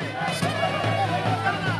Hey!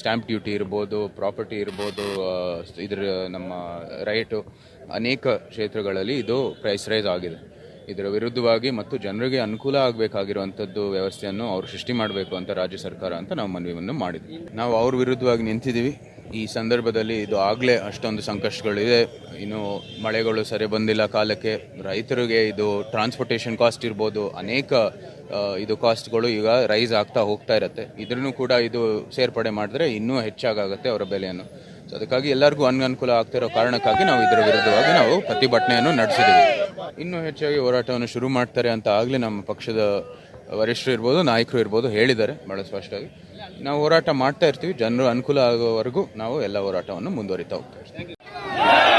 Stamp duty ಇರ್ಬೋದು, property ಇರ್ಬೋದು ಇದರ ನಮ್ಮ ರೈಟು ಅನೇಕ ಕ್ಷೇತ್ರಗಳಲ್ಲಿ ಇದು ಪ್ರೈಸ್ ರೈಸ್ ಆಗಿದೆ. ಇದರ ವಿರುದ್ಧವಾಗಿ ಮತ್ತು ಜನರಿಗೆ ಅನುಕೂಲ ಆಗಬೇಕಾಗಿರುವಂಥದ್ದು ವ್ಯವಸ್ಥೆಯನ್ನು ಅವರು ಸೃಷ್ಟಿ ಮಾಡಬೇಕು ಅಂತ ರಾಜ್ಯ ಸರ್ಕಾರ ಅಂತ ನಾವು ಮನವಿಯನ್ನು ಮಾಡಿದ್ವಿ. ನಾವು ಅವ್ರ ವಿರುದ್ಧವಾಗಿ ನಿಂತಿದ್ದೀವಿ. ಈ ಸಂದರ್ಭದಲ್ಲಿ ಇದು ಆಗಲೇ ಅಷ್ಟೊಂದು ಸಂಕಷ್ಟಗಳಿದೆ. ಇನ್ನು ಮಳೆಗಳು ಸರಿ ಬಂದಿಲ್ಲ ಕಾಲಕ್ಕೆ. ರೈತರಿಗೆ ಇದು ಟ್ರಾನ್ಸ್ಪೋರ್ಟೇಷನ್ ಕಾಸ್ಟ್ ಇರ್ಬೋದು. ಅನೇಕ ಇದು ಕಾಸ್ಟ್ಗಳು ಈಗ ರೈಸ್ ಆಗ್ತಾ ಹೋಗ್ತಾ ಇರುತ್ತೆ. ಇದ್ರೂ ಕೂಡ ಇದು ಸೇರ್ಪಡೆ ಮಾಡಿದ್ರೆ ಇನ್ನೂ ಹೆಚ್ಚಾಗುತ್ತೆ ಅವರ ಬೆಲೆಯನ್ನು. ಸೊ ಅದಕ್ಕಾಗಿ ಎಲ್ಲರಿಗೂ ಅನನುಕೂಲ ಆಗ್ತಿರೋ ಕಾರಣಕ್ಕಾಗಿ ನಾವು ಇದರ ವಿರುದ್ಧವಾಗಿ ನಾವು ಪ್ರತಿಭಟನೆಯನ್ನು ನಡೆಸಿದ್ದೀವಿ. ಇನ್ನೂ ಹೆಚ್ಚಾಗಿ ಹೋರಾಟವನ್ನು ಶುರು ಮಾಡ್ತಾರೆ ಅಂತ ಆಗಲೇ ನಮ್ಮ ಪಕ್ಷದ ವರಿಷ್ಠರು ಇರ್ಬೋದು, ನಾಯಕರು ಇರ್ಬೋದು ಹೇಳಿದ್ದಾರೆ, ಬಹಳ ಸ್ಪಷ್ಟವಾಗಿ. ನಾವು ಹೋರಾಟ ಮಾಡ್ತಾ ಇರ್ತೀವಿ. ಜನರು ಅನುಕೂಲ ಆಗೋವರೆಗೂ ನಾವು ಎಲ್ಲ ಹೋರಾಟವನ್ನು ಮುಂದುವರಿತಾ ಹೋಗ್ತೀವಿ ಅತ್ಯಂತ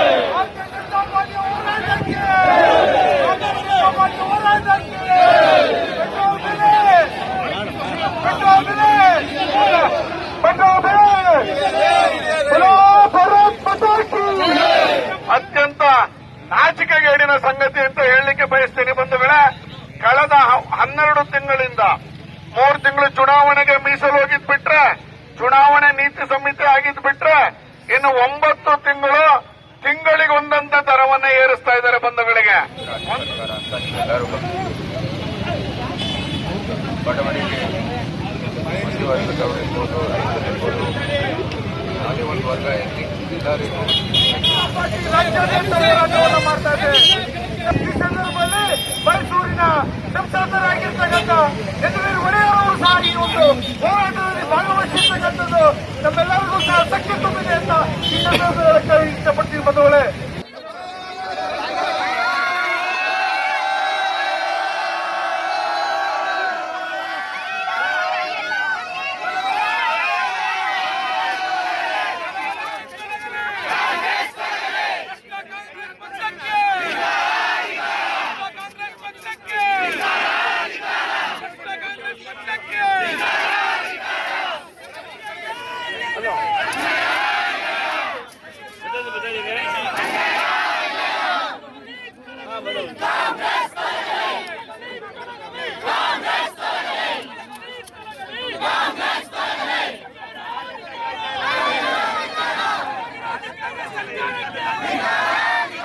ತಿಂಗಳು ಚುನಾವಣೆಗೆ ಮೀಸಲು ಹೋಗಿದ್ ಬಿಟ್ರೆ, ಚುನಾವಣೆ ನೀತಿ ಸಂಹಿತೆ ಆಗಿದ್ ಬಿಟ್ರೆ, ಇನ್ನು ಒಂಬತ್ತು ತಿಂಗಳು ತಿಂಗಳಿಗೆ ಒಂದಂತ ದರವನ್ನ ಏರಿಸ್ತಾ ಇದ್ದಾರೆ ಬಂಧುಗಳಿಗೆ. ಎಲ್ಲರಿಗೂ ಮಾಡ್ತಾ ಇದೆ ಈ ಸಂದರ್ಭದಲ್ಲಿ ಹೋರಾಟದಲ್ಲಿ ಭಾಗವಹಿಸಿರ್ತಕ್ಕಂಥದ್ದು ನಮ್ಮೆಲ್ಲರಿಗೂ ಸಹ ಅಸಕ್ತಿ ತುಂಬಿದೆ ಅಂತ Cobra!